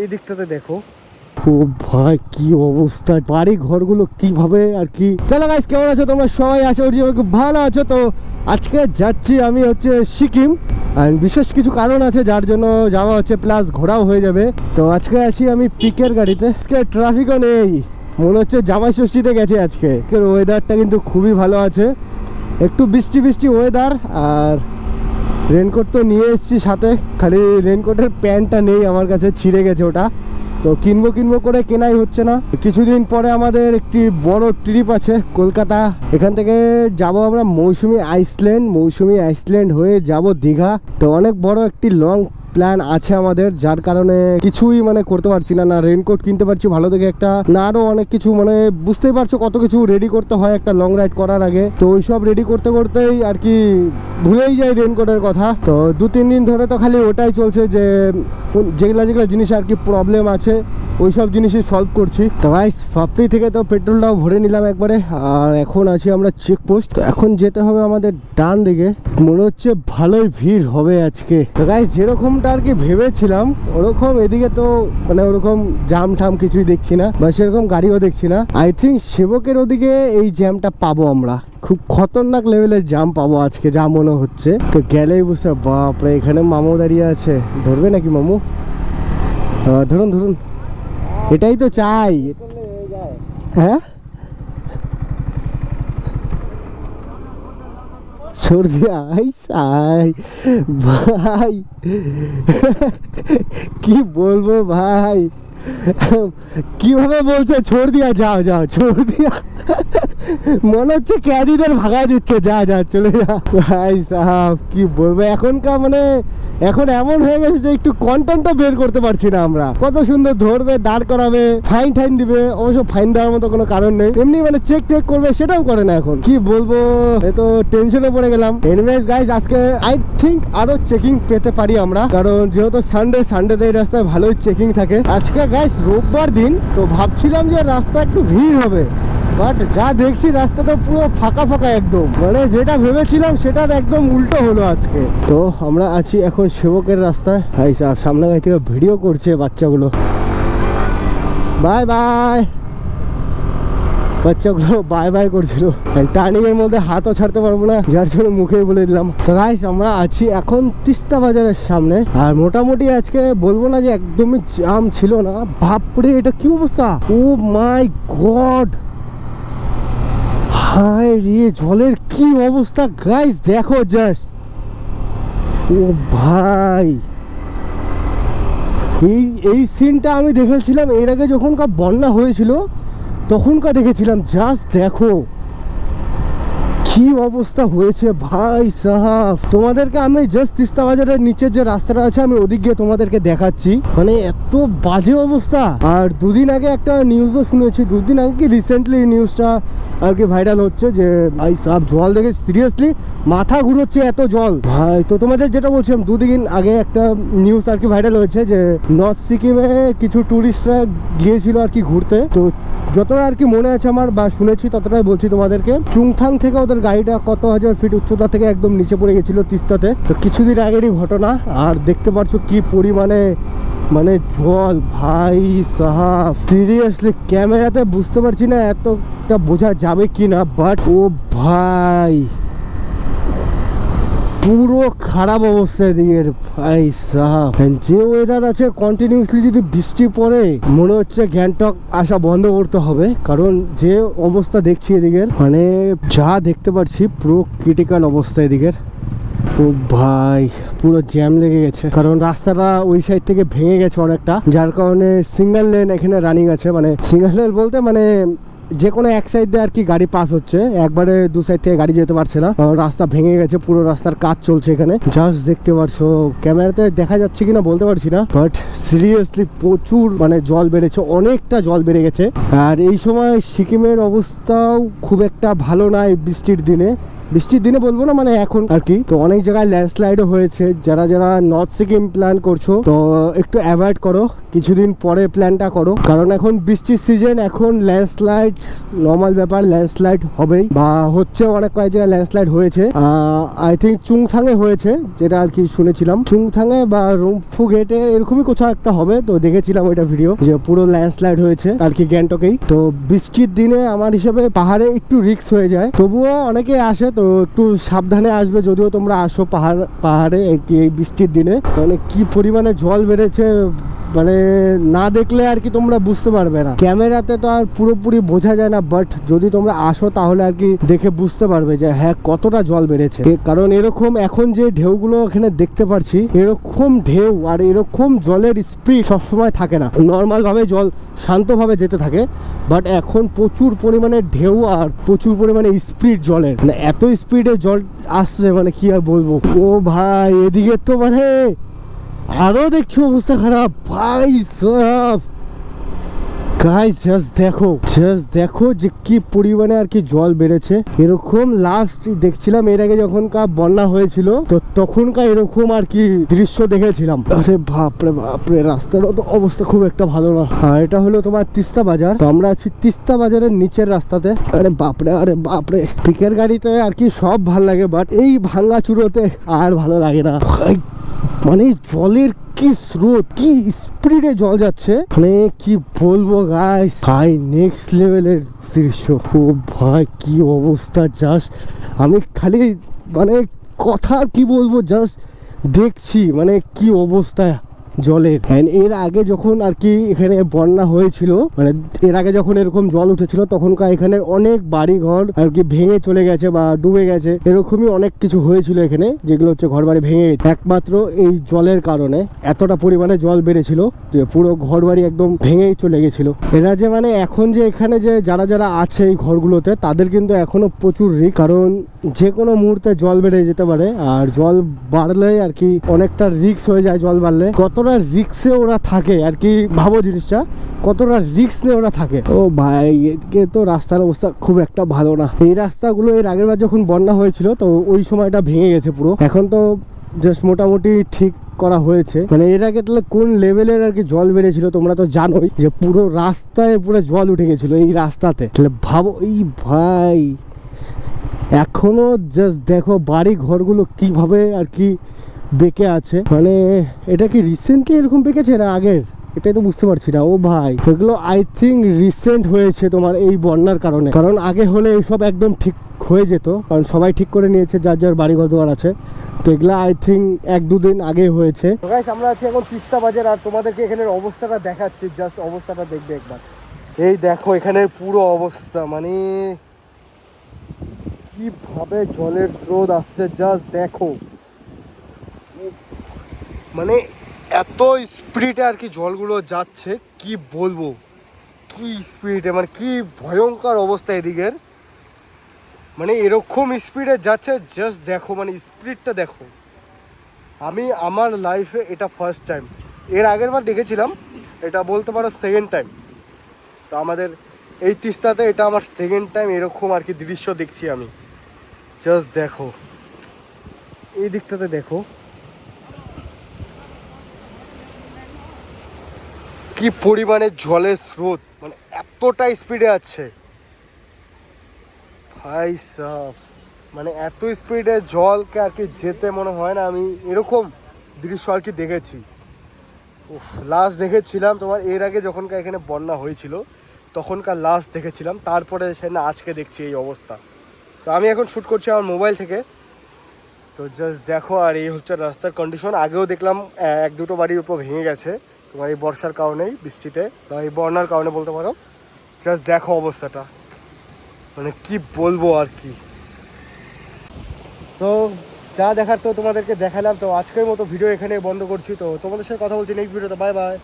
এই দিকটাতে দেখো। ও ভাই, কি অবস্থা? বাড়ি ঘরগুলো কীভাবে আর কি? চলো গাইস কেমন আছো? তোমরা সবাই আশা করছি খুব ভালো আছো। তো আজকে যাচ্ছি আমি হচ্ছে সিকিম। বিশেষ কিছু কারণ আছে, যার জন্য যাওয়া হচ্ছে প্লাস ঘোরাও হয়ে যাবে। তো আজকে আছি আমি পিকের গাড়িতে। আজকে ট্রাফিকও নেই। মনে হচ্ছে জামাই ষষ্ঠীতে গেছে আজকে। ওয়েদারটা কিন্তু খুবই ভালো আছে। একটু বৃষ্টি বৃষ্টি ওয়েদার আর রেনকোট তো নিয়ে এসেছি সাথে, খালি রেনকোটের প্যান্টটা নেই, আমার কাছে ছিঁড়ে গেছে ওটা। তো কিনবো কিনবো করে কেনাই হচ্ছে না। কিছুদিন পরে আমাদের একটি বড় ট্রিপ আছে কলকাতা। এখান থেকে যাব আমরা মৌসুমি আইসল্যান্ড। মৌসুমি আইসল্যান্ড হয়ে যাব দীঘা। তো অনেক বড় একটি লং প্ল্যান আছে আমাদের, যার কারণে কিছুই মানে করতে পারছি না। না রেনকোট কিনতে পারছি ভালো দেখে একটা, না আরও অনেক কিছু মানে বুঝতেই পারছ কত কিছু রেডি করতে হয় একটা লং রাইড করার আগে। তো ওইসব রেডি করতে করতেই আর কি ভুলেই যাই রেনকোটের কথা। তো দু তিন দিন ধরে তো খালি ওটাই চলছে যে, যেগুলা যেগুলা জিনিস আর কি প্রবলেম আছে ওই সব জিনিসই সলভ করছি। তো গাইস ফাপড়ি থেকে তো পেট্রোলটাও ভরে নিলাম একবারে। আর এখন আছি আমরা চেকপোস্ট তো এখন যেতে হবে আমাদের ডান দিকে। মনে হচ্ছে ভালোই ভিড় হবে আজকে। তো গাইস যেরকমটা আর কি ভেবেছিলাম, ওরকম এদিকে তো মানে ওরকম জাম ঠাম কিছুই দেখছি না, বা সেরকম গাড়িও দেখছি না। আই থিঙ্ক সেবকের ওদিকে এই জ্যামটা পাবো আমরা। খুব খতরনাক লেভেলের জাম পাবো আজকে, যা মনে হচ্ছে। তো গেলেই বুঝতে বাপরে, এখানে মামু দাঁড়িয়ে আছে। ধরবে নাকি মামু? ধরুন ধরুন। এটাই তো চাই। হ্যাঁ? সর্দি আই সাই ভাই। কি বলব ভাই? কীভাবে বলছে? ছোড় দিয়া, যাও যাও, ছোড় দিয়া। মনে হচ্ছে ক্যাদিদের ভাগা দিচ্ছে। যা যা, চলে যা। ভাই সাহাব, কি বলব? এখনকার মানে এখন এমন হয়ে গেছে যে একটু কন্টেন্টও বের করতে পারছি না আমরা। কত সুন্দর ধরবে, দাঁড় করাবে ফাইন টাইন দিবে। অবশ্য ফাইন দেওয়ার মতো কোনো কারণ নেই। এমনি মানে চেক টেক করবে, সেটাও করে না এখন। কি বলব? এ তো টেনশনে পড়ে গেলাম। এনিওয়েজ গাইজ আজকে আই থিঙ্ক আরও চেকিং পেতে পারি আমরা। কারণ যেহেতু সানডে সানডেতে এই রাস্তায় ভালোই চেকিং থাকে। আজকে গাইজ রোববার দিন, তো ভাবছিলাম যে রাস্তা একটু ভিড় হবে বাট যা দেখছি রাস্তা তো পুরো ফাঁকা ফাঁকা একদম। মানে যেটা ভেবেছিলাম সেটার একদম উল্টো হলো আজকে। তো আমরা আছি এখন সেবকের রাস্তায়। ভাই সামনে গাড়ি থেকে ভিডিও করছে বাচ্চাগুলো। বাই বাই বাচ্চাগুলো বাই বাই করছিল। টার্নিং এর মধ্যে হাতও ছাড়তে পারব না, যার জন্য মুখে বলে দিলাম। গাইস আমরা আছি এখন তিস্তা বাজারের সামনে। আর মোটামুটি আজকে বলব না যে একদমই জাম ছিল না। বাপরে, এটা কি অবস্থা? ও মাই গড হায় রে, জলের কি অবস্থা? গাইস দেখো জাস্ট ও ভাই। এই এই সিনটা আমি দেখেছিলাম, এর আগে যখনকার বন্যা হয়েছিল তখনকার দেখেছিলাম জাস্ট দেখো। কি অবস্থা হয়েছে ভাই সাহাব। তোমাদেরকে আমি জাস্ট তিস্তা বাজারের নিচের যে রাস্তাটা আছে, আমি ওদিক গিয়ে তোমাদেরকে দেখাচ্ছি। মানে এত বাজে অবস্থা। আর দুদিন আগে একটা নিউজও শুনেছি, দুদিন আগে কি রিসেন্টলি নিউজটা আর কি ভাইরাল হচ্ছে যে, ভাই সাহাব, জল দেখে সিরিয়াসলি মাথা ঘুরোচ্ছে এত জল। ভাই, তো তোমাদের যেটা বলছিলাম, দুদিন আগে একটা নিউজ আর কি ভাইরাল হয়েছে যে নর্থ সিকিমে কিছু টুরিস্টরা গিয়েছিল আর কি ঘুরতে। তো যতটা আর কি মনে আছে আমার বা শুনেছি, ততটাই বলছি তোমাদেরকে। চুংথাং থেকে ওদের গাড়িটা কত হাজার ফিট উচ্চতা থেকে একদম নিচে পড়ে গেছিল তিস্তাতে। তো কিছুদিন আগেরই ঘটনা, আর দেখতে পাচ্ছ কি পরিমাণে মানে জল, ভাই সাহাব। সিরিয়াসলি ক্যামেরাতে বুঝতে পারছি না এতটা বোঝা যাবে কি না বাট ও ভাই। পুরো খারাপ অবস্থা এদিকের ভাই সাহাব। যে ওয়েদার আছে কন্টিনিউসলি যদি বৃষ্টি পড়ে, মনে হচ্ছে গ্যাংটক আসা বন্ধ করতে হবে। কারণ যে অবস্থা দেখছি এদিকের মানে যা দেখতে পাচ্ছি, পুরো ক্রিটিক্যাল অবস্থা এদিকের। ও ভাই, পুরো জ্যাম লেগে গেছে। কারণ রাস্তাটা ওই সাইড থেকে ভেঙে গেছে অনেকটা। যার কারণে সিঙ্গেল লেন এখানে রানিং আছে। মানে সিঙ্গেল লেন বলতে মানে যে কোনো এক সাইড দিয়ে আর কি গাড়ি পাস হচ্ছে, একবারে দু সাইড থেকে গাড়ি যেতে পারছে না। কারণ রাস্তা ভেঙে গেছে, পুরো রাস্তার কাজ চলছে এখানে। জাস্ট দেখতে পারছ ক্যামেরাতে দেখা যাচ্ছে কিনা বলতে পারছি না বাট সিরিয়াসলি প্রচুর মানে জল বেড়েছে, অনেকটা জল বেড়ে গেছে। আর এই সময় সিকিমের অবস্থাও খুব একটা ভালো নয় বৃষ্টির দিনে। বৃষ্টির দিনে বলব না মানে এখন আর কি। তো অনেক জায়গায় ল্যান্ডস্লাইডও হয়েছে। যারা যারা নর্থ সিকিম প্ল্যান করছ, তো একটু অ্যাভয়েড করো। কিছুদিন পরে প্ল্যানটা করো। কারণ এখন বৃষ্টির সিজন এখন ল্যান্ডস্লাইড নর্মাল ব্যাপার ল্যান্ডস্লাইড হবেই। বা হচ্ছে অনেক কয়েক জায়গায় ল্যান্ডস্লাইড হয়েছে। আই থিঙ্ক চুংথাঙে হয়েছে, যেটা আর কি শুনেছিলাম। চুংথাঙে বা রুমফু গেটে এরকমই কোথাও একটা হবে, তো দেখেছিলাম ওইটা ভিডিও যে পুরো ল্যান্ডস্লাইড হয়েছে আর কি গ্যাংটকেই তো বৃষ্টির দিনে আমার হিসাবে পাহাড়ে একটু রিস্ক হয়ে যায়। তবুও অনেকে আসে তো একটু সাবধানে আসবে, যদিও তোমরা আসো পাহাড়, পাহাড়ে, এই বৃষ্টির দিনে। মানে কি পরিমাণে জল বেড়েছে মানে না দেখলে আর কি তোমরা বুঝতে পারবে না। ক্যামেরাতে তো আর পুরোপুরি বোঝা যায় না বাট যদি তোমরা আসো তাহলে আর কি দেখে বুঝতে পারবে যে হ্যাঁ কতটা জল বেড়েছে। কারণ এরকম এখন যে ঢেউগুলো এখানে দেখতে পারছি, এরকম ঢেউ আর এরকম জলের স্পিড সবসময় থাকে না। নর্মাল ভাবে জল শান্তভাবে যেতে থাকে বাট এখন প্রচুর পরিমাণে ঢেউ আর প্রচুর পরিমাণে স্পিড জলের। মানে এত স্পিডে জল আসছে মানে কি আর বলব? ও ভাই, এদিকে তো মানে আরও দেখছি অবস্থা খারাপ। ভাই গাইস জাস্ট দেখো জাস্ট দেখো যে কি পরিমাণে আর কি জল বেড়েছে। এরকম লাস্ট দেখছিলাম, এর আগে যখন কা বন্যা হয়েছিল, তো তখনকার এরকম আর কি দৃশ্য দেখেছিলাম। আরে বাপরে বাপরে রাস্তারও তো অবস্থা খুব একটা ভালো না। আর এটা হলো তোমার তিস্তা বাজার। তো আমরা আছি তিস্তা বাজারের নিচের রাস্তাতে। আরে বাপরে আরে বাপরে পিকের গাড়িতে আর কি সব ভালো লাগে বাট এই ভাঙ্গা চুরোতে আর ভালো লাগে না। মানে জলের কি স্রোত, কি স্পিডে জল যাচ্ছে? মানে কি বলব গাইস ভাই নেক্সট লেভেলের দৃশ্য। ও ভাই, কি অবস্থা জাস্ট আমি খালি মানে কথা কি বলব জাস্ট দেখছি মানে কি অবস্থা। জলের। এর আগে যখন আর কি এখানে বন্যা হয়েছিল মানে এর আগে যখন এরকম জল উঠেছিল, তখনকার এখানে অনেক বাড়ি ঘর আর কি ভেঙে চলে গেছে বা ডুবে গেছে। এরকমই অনেক কিছু হয়েছিল এখানে, যেগুলো হচ্ছে ঘর বাড়ি ভেঙে একমাত্র এই জলের কারণে এতটা পরিমাণে জল বেড়েছিল যে পুরো ঘর বাড়ি একদম ভেঙেই চলে গেছিল। এরা যে মানে এখন যে এখানে যে যারা যারা আছে এই ঘরগুলোতে, তাদের কিন্তু এখনও প্রচুর রিক কারণ যে কোনো মুহূর্তে জল বেড়ে যেতে পারে। আর জল বাড়লে আর কি অনেকটা রিক্স হয়ে যায় জল বাড়লে। কতটা রিক্সে ওরা থাকে আর কি? ভাবো জিনিসটা, কতটা রিক্স নিয়ে ওরা থাকে। ও ভাই, এদিকে তো রাস্তার অবস্থা খুব একটা ভালো না। এই রাস্তাগুলো এর আগের বার যখন বন্যা হয়েছিল, তো ওই সময়টা ভেঙে গেছে পুরো। এখন তো জাস্ট মোটামুটি ঠিক করা হয়েছে। মানে এর আগে তাহলে কোন লেভেলের আর কি জল বেড়েছিল তোমরা তো জানোই, যে পুরো রাস্তায় পুরো জল উঠে গেছিল এই রাস্তাতে। তাহলে ভাবো, এই ভাই, এখনও জাস্ট দেখো বাড়ি ঘরগুলো কীভাবে আর কি বেঁকে আছে। মানে এটা কি রিসেন্টলি এরকম বেঁকেছে না আগের? এটাই তো বুঝতে পারছি না। ও ভাই, এগুলো আই থিঙ্ক রিসেন্ট হয়েছে তোমার এই বন্যার কারণে। কারণ আগে হলে এইসব একদম ঠিক হয়ে যেত, কারণ সবাই ঠিক করে নিয়েছে, যার যার বাড়ি ঘর দুয়ার আছে। তো এগুলা আই থিঙ্ক এক দুদিন আগে হয়েছে। আমরা আছি এখন তিস্তা বাজার, আর তোমাদেরকে এখানের অবস্থাটা দেখাচ্ছি। জাস্ট অবস্থাটা দেখবে একবার। এই দেখো এখানের পুরো অবস্থা। মানে কীভাবে জলের স্রোত আসছে জাস্ট দেখো। মানে এত স্পিডে আর কি জলগুলো যাচ্ছে, কি বলব? কি স্পিডে মানে কি ভয়ঙ্কর অবস্থা এদিকের। মানে এরকম স্পিডে যাচ্ছে জাস্ট দেখো মানে স্পিডটা দেখো। আমি আমার লাইফে এটা ফার্স্ট টাইম এর আগের বার দেখেছিলাম, এটা বলতে পারো সেকেন্ড টাইম তো আমাদের এই তিস্তাতে এটা আমার সেকেন্ড টাইম এরকম আর কি দৃশ্য দেখছি আমি। জাস্ট দেখো। এই দিকটাতে দেখো। কি পরিমাণে জলের স্রোত? মানে এতটা স্পিডে আছে। ভাই সাহ মানে এত স্পিডে জলকে আর কি যেতে মনে হয় না, আমি এরকম দৃশ্য আর কি দেখেছি। লাস্ট দেখেছিলাম তোমার, এর আগে যখনকার এখানে বন্যা হয়েছিল, তখনকার লাস্ট দেখেছিলাম, তারপরে সে না আজকে দেখছি এই অবস্থা। তো আমি এখন শ্যুট করছি আমার মোবাইল থেকে। তো জাস্ট দেখো, আর এই হচ্ছে রাস্তার কন্ডিশন আগেও দেখলাম এক দুটো বাড়ির উপর ভেঙে গেছে। তোমার এই বর্ষার কারণেই বৃষ্টিতে বা এই বন্যার কারণে বলতে পারো জাস্ট দেখো অবস্থাটা। মানে কি বলব আর কি। তো যা দেখার তো তোমাদেরকে দেখালাম, তো আজকের মতো ভিডিও এখানে বন্ধ করছি। তো তোমাদের সাথে কথা বলছি নেক্সট ভিডিওতে বাই বাই